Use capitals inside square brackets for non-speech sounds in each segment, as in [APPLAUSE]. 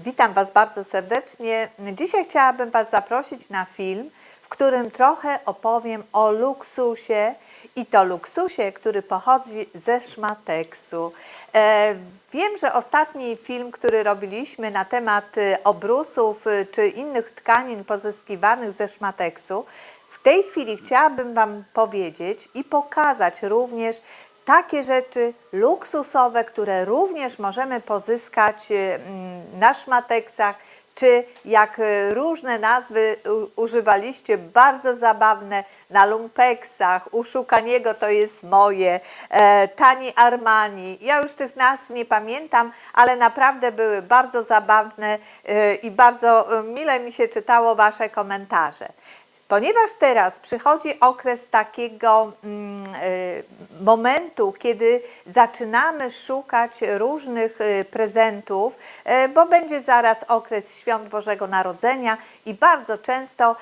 Witam Was bardzo serdecznie. Dzisiaj chciałabym Was zaprosić na film, w którym trochę opowiem o luksusie i to luksusie, który pochodzi ze szmateksu. E, wiem, że ostatni film, który robiliśmy na temat y, obrusów y, czy innych tkanin pozyskiwanych ze szmateksu, w tej chwili chciałabym Wam powiedzieć i pokazać również takie rzeczy luksusowe, które również możemy pozyskać y, mm, na szmateksach, czy jak y, różne nazwy używaliście, bardzo zabawne, na lumpeksach, u Szukaniego to jest moje, e, Tani Armani. Ja już tych nazw nie pamiętam, ale naprawdę były bardzo zabawne e, i bardzo mile mi się czytało Wasze komentarze. Ponieważ teraz przychodzi okres takiego mm, y, momentu, kiedy zaczynamy szukać różnych y, prezentów, y, bo będzie zaraz okres świąt Bożego Narodzenia i bardzo często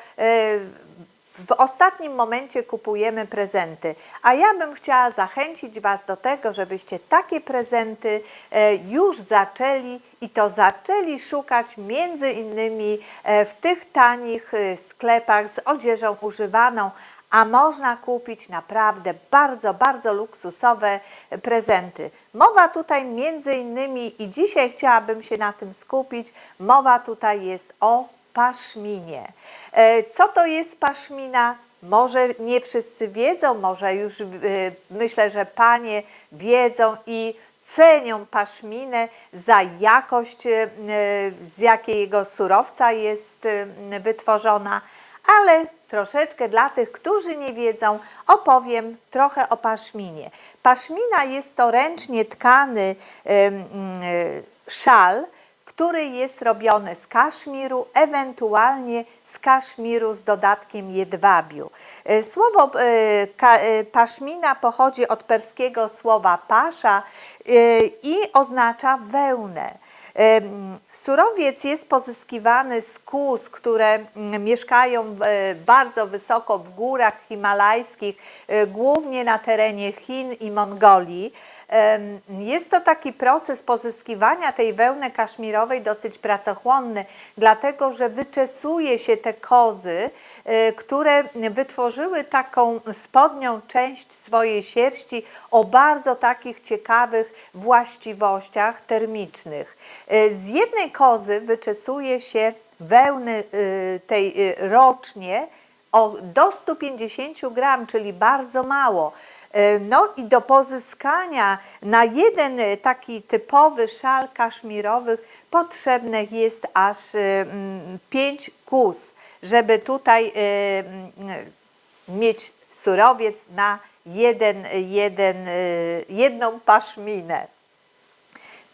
w ostatnim momencie kupujemy prezenty, a ja bym chciała zachęcić Was do tego, żebyście takie prezenty e, już zaczęli i to zaczęli szukać między innymi e, w tych tanich e, sklepach z odzieżą używaną, a można kupić naprawdę bardzo, bardzo luksusowe prezenty. Mowa tutaj między innymi i dzisiaj chciałabym się na tym skupić, mowa tutaj jest o paszminie. E, Co to jest paszmina? Może nie wszyscy wiedzą, może już e, myślę, że panie wiedzą i cenią paszminę za jakość, e, z jakiego surowca jest wytworzona, ale troszeczkę dla tych, którzy nie wiedzą, opowiem trochę o paszminie. Paszmina jest to ręcznie tkany szal, który jest robiony z kaszmiru, ewentualnie z kaszmiru z dodatkiem jedwabiu. E, Słowo e, e, paszmina pochodzi od perskiego słowa pasza i oznacza wełnę. Surowiec jest pozyskiwany z kóz, które mm, mieszkają bardzo wysoko w górach himalajskich, głównie na terenie Chin i Mongolii. Jest to taki proces pozyskiwania tej wełny kaszmirowej dosyć pracochłonny, dlatego że wyczesuje się te kozy, e, które wytworzyły taką spodnią część swojej sierści o bardzo takich ciekawych właściwościach termicznych. E, Z jednej kozy wyczesuje się wełny y, tej y, rocznie o, do 150 gram, czyli bardzo mało. E, No i do pozyskania na jeden e, taki typowy szal kaszmirowych potrzebnych jest aż 5 kus, żeby tutaj e, mm, mieć surowiec na jeden, jeden, e, jedną paszminę.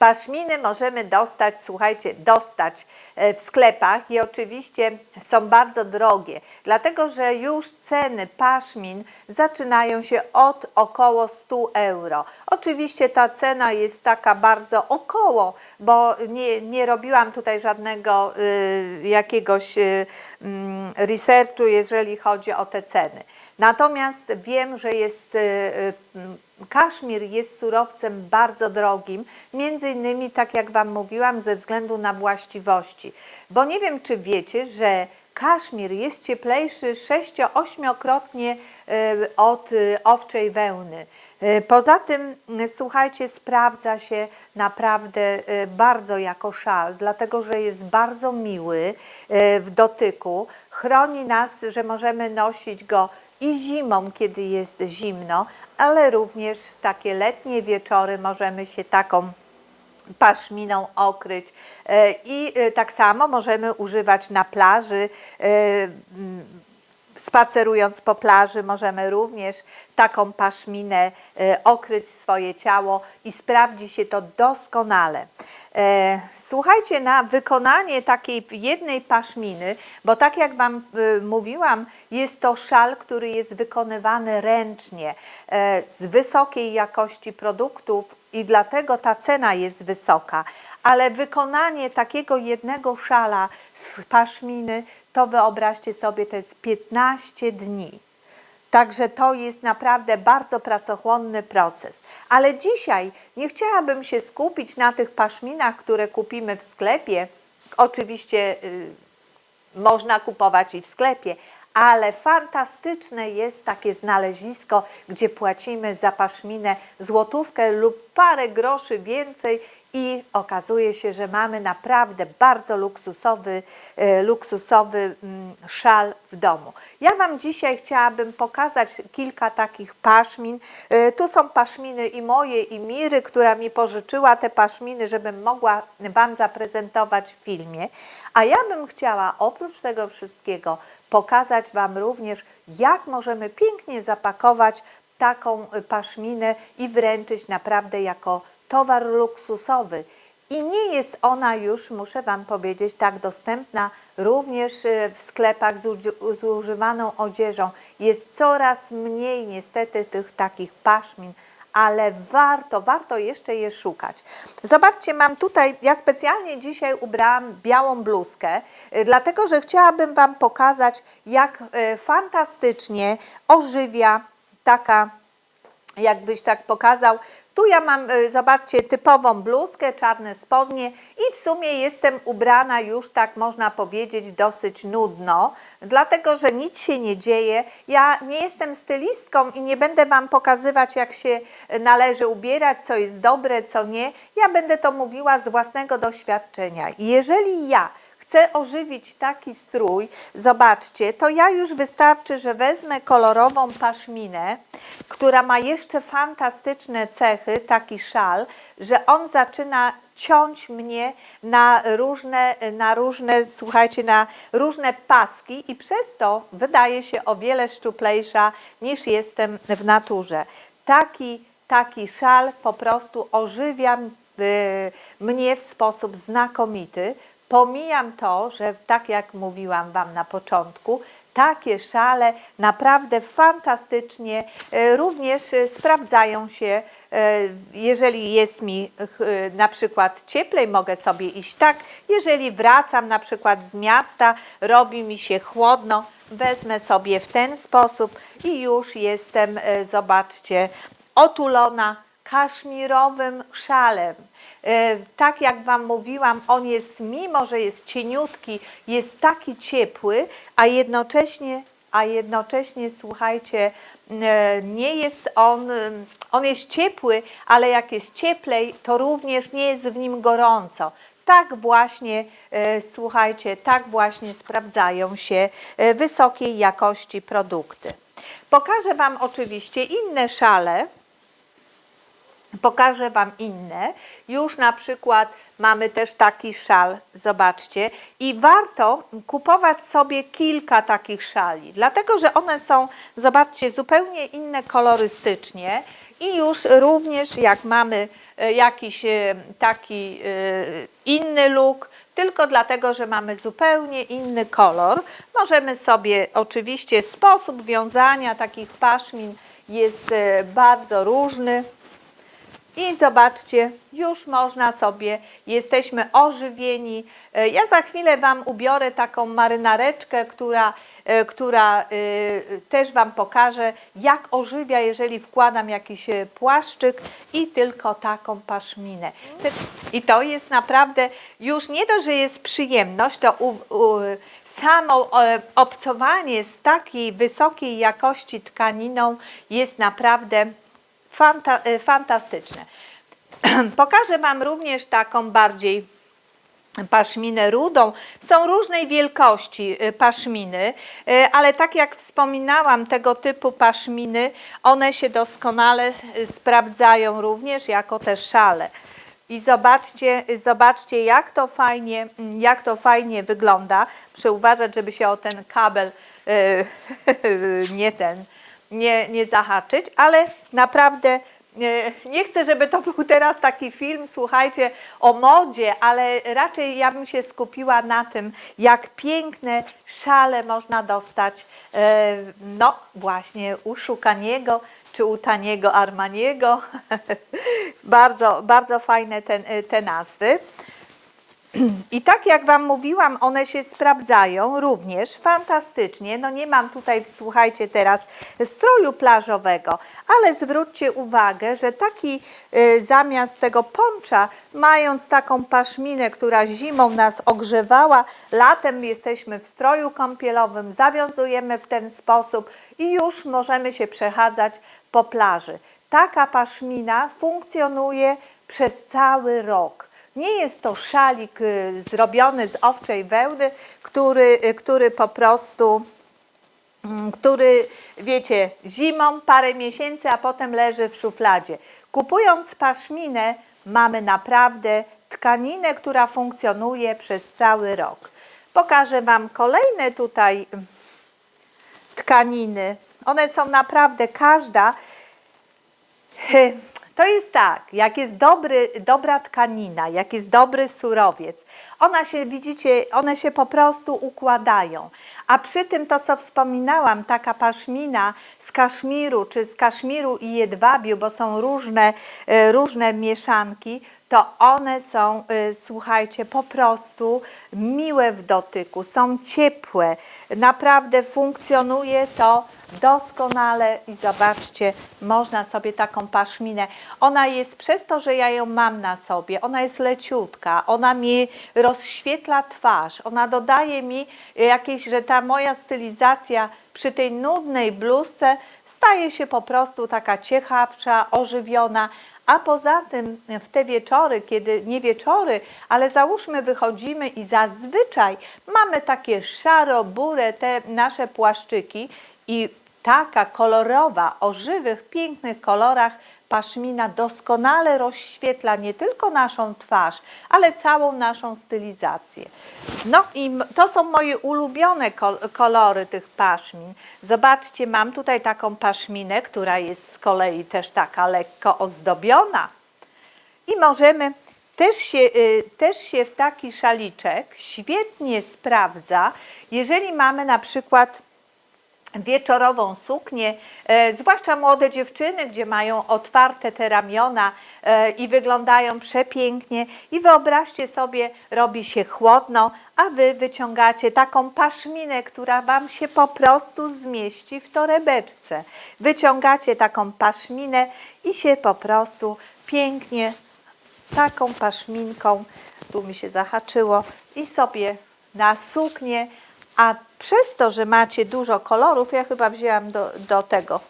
Paszminy możemy dostać, słuchajcie, dostać e, w sklepach i oczywiście są bardzo drogie, dlatego że już ceny paszmin zaczynają się od około 100 euro. Oczywiście ta cena jest taka bardzo około, bo nie, nie robiłam tutaj żadnego y, jakiegoś y, mm, researchu, jeżeli chodzi o te ceny. Natomiast wiem, że jest y, y, Kaszmir jest surowcem bardzo drogim, między innymi, tak jak Wam mówiłam, ze względu na właściwości. Bo nie wiem, czy wiecie, że kaszmir jest cieplejszy 6-8-krotnie y, od owczej wełny. Poza tym, słuchajcie, sprawdza się naprawdę bardzo jako szal, dlatego że jest bardzo miły w dotyku. Chroni nas, że możemy nosić go i zimą, kiedy jest zimno, ale również w takie letnie wieczory możemy się taką paszminą okryć. E, I e, tak samo możemy używać na plaży. e, Spacerując po plaży, możemy również taką paszminę okryć swoje ciało i sprawdzi się to doskonale. E, Słuchajcie, na wykonanie takiej jednej paszminy, bo tak jak Wam e, mówiłam, jest to szal, który jest wykonywany ręcznie, e, z wysokiej jakości produktów i dlatego ta cena jest wysoka. Ale wykonanie takiego jednego szala z paszminy, to wyobraźcie sobie, to jest 15 dni. Także to jest naprawdę bardzo pracochłonny proces. Ale dzisiaj nie chciałabym się skupić na tych paszminach, które kupimy w sklepie, Oczywiście y, można kupować i w sklepie, ale fantastyczne jest takie znalezisko, gdzie płacimy za paszminę złotówkę lub parę groszy więcej i okazuje się, że mamy naprawdę bardzo luksusowy, e, luksusowy mm, szal w domu. Ja Wam dzisiaj chciałabym pokazać kilka takich paszmin. E, Tu są paszminy i moje, i Miry, która mi pożyczyła te paszminy, żebym mogła Wam zaprezentować w filmie. A ja bym chciała oprócz tego wszystkiego pokazać Wam również, jak możemy pięknie zapakować taką y, paszminę i wręczyć naprawdę jako towar luksusowy. I nie jest ona już, muszę Wam powiedzieć, tak dostępna również y, w sklepach z, uży- z używaną odzieżą. Jest coraz mniej niestety tych takich paszmin, ale warto, warto jeszcze je szukać. Zobaczcie, mam tutaj, ja specjalnie dzisiaj ubrałam białą bluzkę, y, dlatego że chciałabym Wam pokazać, jak y, fantastycznie ożywia taka jakbyś tak pokazał. Tu ja mam, y, zobaczcie, typową bluzkę, czarne spodnie i w sumie jestem ubrana już, tak można powiedzieć, dosyć nudno, dlatego że nic się nie dzieje. Ja nie jestem stylistką i nie będę Wam pokazywać, jak się należy ubierać, co jest dobre, co nie. Ja będę to mówiła z własnego doświadczenia. Jeżeli ja chcę ożywić taki strój, zobaczcie, to ja już wystarczy, że wezmę kolorową paszminę, która ma jeszcze fantastyczne cechy, taki szal, że on zaczyna ciąć mnie na różne, na różne, słuchajcie, na różne paski i przez to wydaje się o wiele szczuplejsza niż jestem w naturze. Taki, taki szal po prostu ożywia y, mnie w sposób znakomity. Pomijam to, że tak jak mówiłam Wam na początku, takie szale naprawdę fantastycznie e, również e, sprawdzają się. e, Jeżeli jest mi na przykład cieplej, mogę sobie iść tak. Jeżeli wracam na przykład z miasta, robi mi się chłodno, wezmę sobie w ten sposób i już jestem, zobaczcie, otulona kaszmirowym szalem. E, Tak jak Wam mówiłam, on jest, mimo że jest cieniutki, jest taki ciepły, a jednocześnie, a jednocześnie słuchajcie, e, nie jest on, em, on jest ciepły, ale jak jest cieplej, to również nie jest w nim gorąco. Tak właśnie, e, słuchajcie, tak właśnie sprawdzają się e, wysokiej jakości produkty. Pokażę Wam oczywiście inne szale. Pokażę Wam inne. Już na przykład mamy też taki szal, zobaczcie. I warto kupować sobie kilka takich szali, dlatego że one są, zobaczcie, zupełnie inne kolorystycznie i już również jak mamy e, jakiś e, taki e, inny look, tylko dlatego, że mamy zupełnie inny kolor. Możemy sobie oczywiście sposób wiązania takich paszmin jest bardzo różny. I zobaczcie, już można sobie, jesteśmy ożywieni. E, Ja za chwilę Wam ubiorę taką marynareczkę, która, e, która e, też Wam pokaże, jak ożywia, jeżeli wkładam jakiś płaszczyk i tylko taką paszminę. I to jest naprawdę już nie to, że jest przyjemność, to u, u, samo obcowanie z takiej wysokiej jakości tkaniną jest naprawdę fanta, e, fantastyczne. [CLEARS THROAT] Pokażę Wam również taką bardziej paszminę rudą. Są różnej wielkości y, paszminy, y, ale tak jak wspominałam, tego typu paszminy, one się doskonale y, sprawdzają również jako te szale. I zobaczcie, y, zobaczcie jak to fajnie, mm, jak to fajnie wygląda. Muszę uważać, żeby się o ten kabel y, [LAUGHS] nie ten, nie, nie zahaczyć, ale naprawdę nie, nie chcę, żeby to [LAUGHS] był teraz taki film, słuchajcie, o modzie, ale raczej ja bym się skupiła na tym, jak piękne szale można dostać, e, no właśnie u Szukaniego czy u taniego Armaniego. [LAUGHS] bardzo, bardzo fajne te, te nazwy. I tak jak Wam mówiłam, one się sprawdzają również fantastycznie. No nie mam tutaj, słuchajcie teraz, stroju plażowego, ale zwróćcie uwagę, że taki y, zamiast tego poncza, mając taką paszminę, która zimą nas ogrzewała, latem jesteśmy w stroju kąpielowym, zawiązujemy w ten sposób i już możemy się przechadzać po plaży. Taka paszmina funkcjonuje przez cały rok. Nie jest to szalik y, zrobiony z owczej wełny, który, y, który po prostu, mm, który wiecie, zimą parę miesięcy, a potem leży w szufladzie. Kupując paszminę, mamy naprawdę tkaninę, która funkcjonuje przez cały rok. Pokażę Wam kolejne tutaj mm, tkaniny. One są naprawdę każda to jest tak, jak jest dobry, dobra tkanina, jak jest dobry surowiec, ona się, widzicie, one się po prostu układają. A przy tym to, co wspominałam, taka paszmina z kaszmiru, czy z kaszmiru i jedwabiu, bo są różne, e, różne mieszanki, to one są, y, słuchajcie, po prostu miłe w dotyku, są ciepłe. Naprawdę funkcjonuje to doskonale i zobaczcie, można sobie taką paszminę. Ona jest przez to, że ja ją mam na sobie, ona jest leciutka, ona mi rozświetla twarz, ona dodaje mi jakieś, że ta moja stylizacja przy tej nudnej bluzce staje się po prostu taka ciekawsza, ożywiona, a poza tym w te wieczory, kiedy nie wieczory, ale załóżmy wychodzimy i zazwyczaj mamy takie szaro-bure te nasze płaszczyki i taka kolorowa, o żywych, pięknych kolorach paszmina doskonale rozświetla nie tylko naszą twarz, ale całą naszą stylizację. No i to są moje ulubione kolory tych paszmin. Zobaczcie, mam tutaj taką paszminę, która jest z kolei też taka lekko ozdobiona. I możemy też się, y, też się w taki szaliczek świetnie sprawdza, jeżeli mamy na przykład wieczorową suknię, e, zwłaszcza młode dziewczyny, gdzie mają otwarte te ramiona e, i wyglądają przepięknie. I wyobraźcie sobie, robi się chłodno, a wy wyciągacie taką paszminę, która wam się po prostu zmieści w torebeczce. Wyciągacie taką paszminę i się po prostu pięknie taką paszminką, tu mi się zahaczyło, i sobie na suknię a przez to, że macie dużo kolorów, ja chyba wzięłam do, do tego,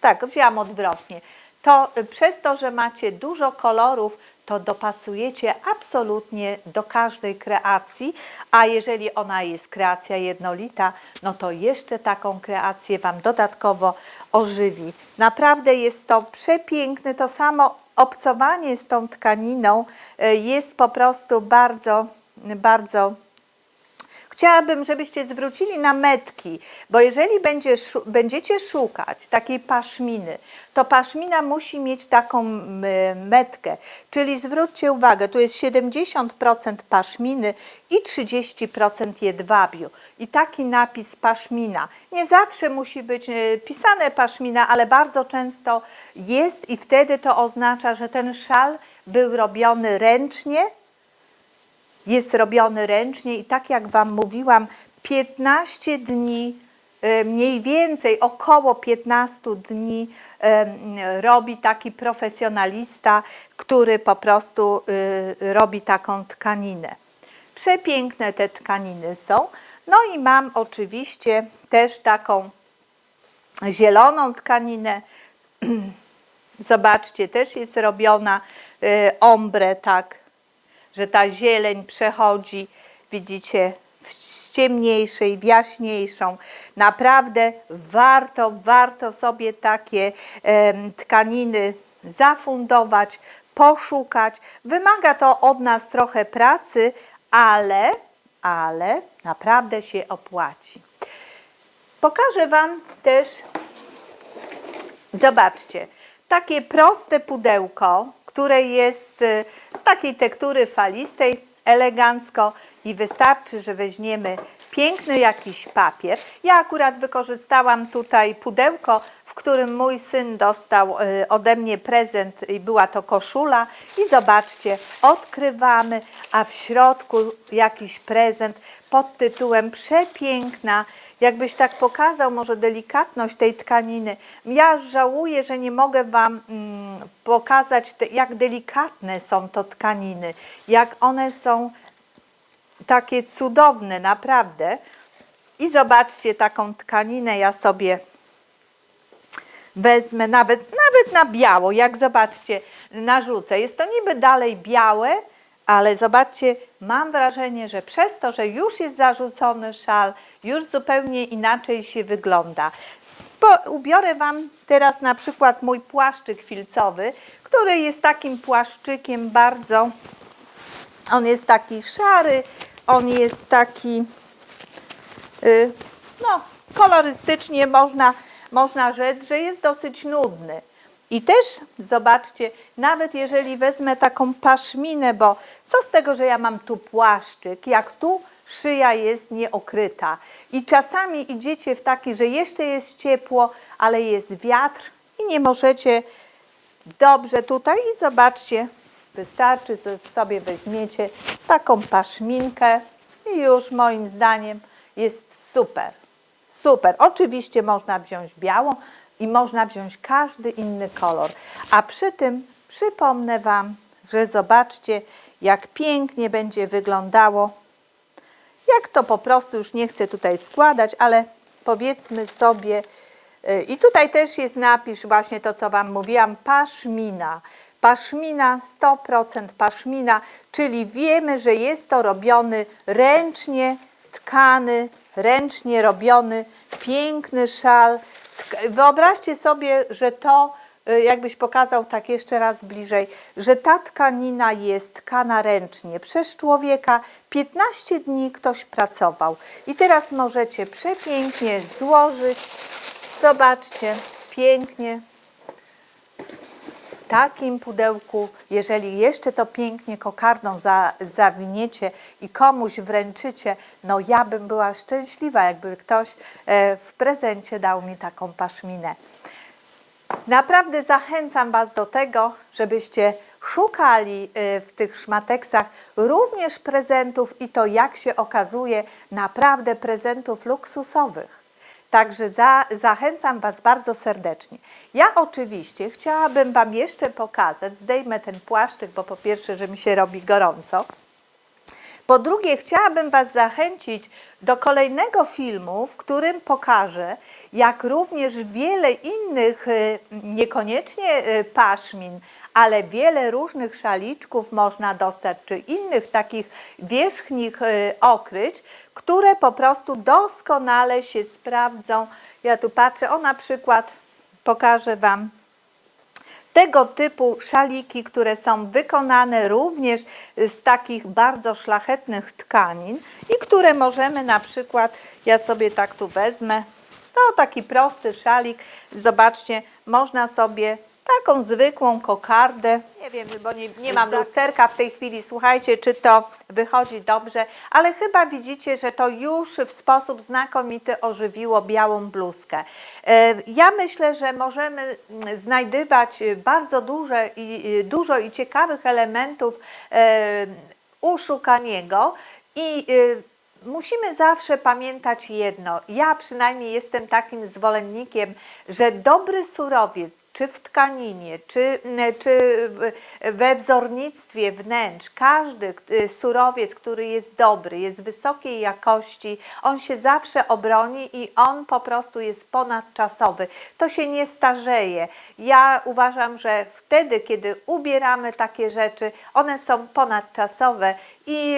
tak, wzięłam odwrotnie, to y, przez to, że macie dużo kolorów, to dopasujecie absolutnie do każdej kreacji, a jeżeli ona jest kreacja jednolita, no to jeszcze taką kreację Wam dodatkowo ożywi. Naprawdę jest to przepiękne, to samo obcowanie z tą tkaniną y, jest po prostu bardzo, bardzo Chciałabym, żebyście zwrócili na metki, bo jeżeli będzie, będziecie szukać takiej paszminy, to paszmina musi mieć taką metkę, czyli zwróćcie uwagę, tu jest 70% paszminy i 30% jedwabiu. I taki napis paszmina. Nie zawsze musi być e, pisane paszmina, ale bardzo często jest i wtedy to oznacza, że ten szal był robiony ręcznie, jest robiony ręcznie i tak jak Wam mówiłam, 15 dni, e, mniej więcej około 15 dni e, robi taki profesjonalista, który po prostu e, robi taką tkaninę. Przepiękne te tkaniny są. No i mam oczywiście też taką zieloną tkaninę. [CLEARS THROAT] Zobaczcie, też jest robiona ombre, tak że ta zieleń przechodzi, widzicie, z ciemniejszej w jaśniejszą. Naprawdę warto, warto sobie takie e, tkaniny zafundować, poszukać. Wymaga to od nas trochę pracy, ale, ale naprawdę się opłaci. Pokażę Wam też, zobaczcie, takie proste pudełko, które jest y, z takiej tektury falistej, elegancko i wystarczy, że weźmiemy piękny jakiś papier. Ja akurat wykorzystałam tutaj pudełko, w którym mój syn dostał y, ode mnie prezent i była to koszula. I zobaczcie, odkrywamy, a w środku jakiś prezent pod tytułem Przepiękna. Jakbyś tak pokazał może delikatność tej tkaniny. Ja żałuję, że nie mogę Wam mm, pokazać, te, jak delikatne są to tkaniny, jak one są takie cudowne, naprawdę. I zobaczcie taką tkaninę, ja sobie wezmę nawet, nawet na biało, jak zobaczcie, narzucę. Jest to niby dalej białe, ale zobaczcie, mam wrażenie, że przez to, że już jest zarzucony szal, już zupełnie inaczej się wygląda. Ubiorę Wam teraz na przykład mój płaszczyk filcowy, który jest takim płaszczykiem bardzo, on jest taki szary, on jest taki, y, no, kolorystycznie można, można rzec, że jest dosyć nudny. I też zobaczcie, nawet jeżeli wezmę taką paszminę, bo co z tego, że ja mam tu płaszczyk, jak tu szyja jest nieokryta. I czasami idziecie w taki, że jeszcze jest ciepło, ale jest wiatr i nie możecie dobrze tutaj. I zobaczcie, wystarczy, sobie weźmiecie taką paszminkę i już moim zdaniem jest super. Super. Oczywiście można wziąć białą i można wziąć każdy inny kolor. A przy tym przypomnę Wam, że zobaczcie, jak pięknie będzie wyglądało. Jak to po prostu już nie chcę tutaj składać, ale powiedzmy sobie, y, i tutaj też jest napis właśnie to, co Wam mówiłam, paszmina. Paszmina, 100% paszmina, czyli wiemy, że jest to robiony ręcznie, tkany, ręcznie robiony, piękny szal. Wyobraźcie sobie, że to, jakbyś pokazał tak jeszcze raz bliżej, że ta tkanina jest tkana ręcznie przez człowieka. 15 dni ktoś pracował. I teraz możecie przepięknie złożyć. Zobaczcie, pięknie takim pudełku, jeżeli jeszcze to pięknie kokardą za, zawiniecie i komuś wręczycie, no ja bym była szczęśliwa, jakby ktoś e, w prezencie dał mi taką paszminę. Naprawdę zachęcam Was do tego, żebyście szukali y, w tych szmateksach również prezentów i to jak się okazuje, naprawdę prezentów luksusowych. Także za, zachęcam Was bardzo serdecznie. Ja oczywiście chciałabym Wam jeszcze pokazać, zdejmę ten płaszczyk, bo po pierwsze, że mi się robi gorąco. Po drugie, chciałabym Was zachęcić do kolejnego filmu, w którym pokażę, jak również wiele innych, y, niekoniecznie y, paszmin, ale wiele różnych szaliczków można dostać, czy innych takich wierzchnich y, okryć, które po prostu doskonale się sprawdzą. Ja tu patrzę, o na przykład pokażę Wam tego typu szaliki, które są wykonane również z takich bardzo szlachetnych tkanin i które możemy na przykład, ja sobie tak tu wezmę, to taki prosty szalik, zobaczcie, można sobie taką zwykłą kokardę, nie wiem, bo nie, nie mam lusterka w tej chwili, słuchajcie, czy to wychodzi dobrze, ale chyba widzicie, że to już w sposób znakomity ożywiło białą bluzkę. E, Ja myślę, że możemy mm, znajdywać bardzo duże i, i- dużo i ciekawych elementów e, u Szukaniego i e, Musimy zawsze pamiętać jedno. Ja przynajmniej jestem takim zwolennikiem, że dobry surowiec, czy w tkaninie, czy, czy we wzornictwie wnętrz, każdy y, surowiec, który jest dobry, jest wysokiej jakości, on się zawsze obroni i on po prostu jest ponadczasowy. To się nie starzeje. Ja uważam, że wtedy, kiedy ubieramy takie rzeczy, one są ponadczasowe i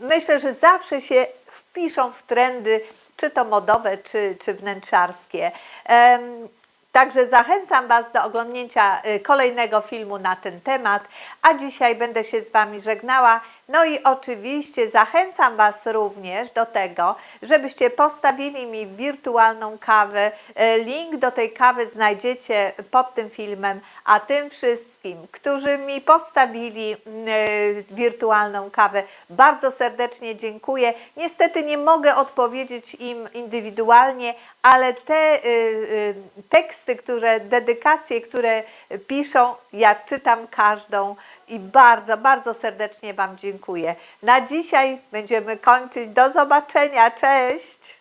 myślę, że zawsze się wpiszą w trendy, czy to modowe, czy, czy wnętrzarskie. Em, Także zachęcam Was do oglądnięcia y, kolejnego filmu na ten temat, a dzisiaj będę się z Wami żegnała. No i oczywiście zachęcam Was również do tego, żebyście postawili mi wirtualną kawę. E, Link do tej kawy znajdziecie pod tym filmem, a tym wszystkim, którzy mi postawili mm, e, wirtualną kawę, bardzo serdecznie dziękuję. Niestety nie mogę odpowiedzieć im indywidualnie, ale te y, teksty, które, dedykacje, które piszą, ja czytam każdą i bardzo, bardzo serdecznie Wam dziękuję. Na dzisiaj będziemy kończyć. Do zobaczenia. Cześć!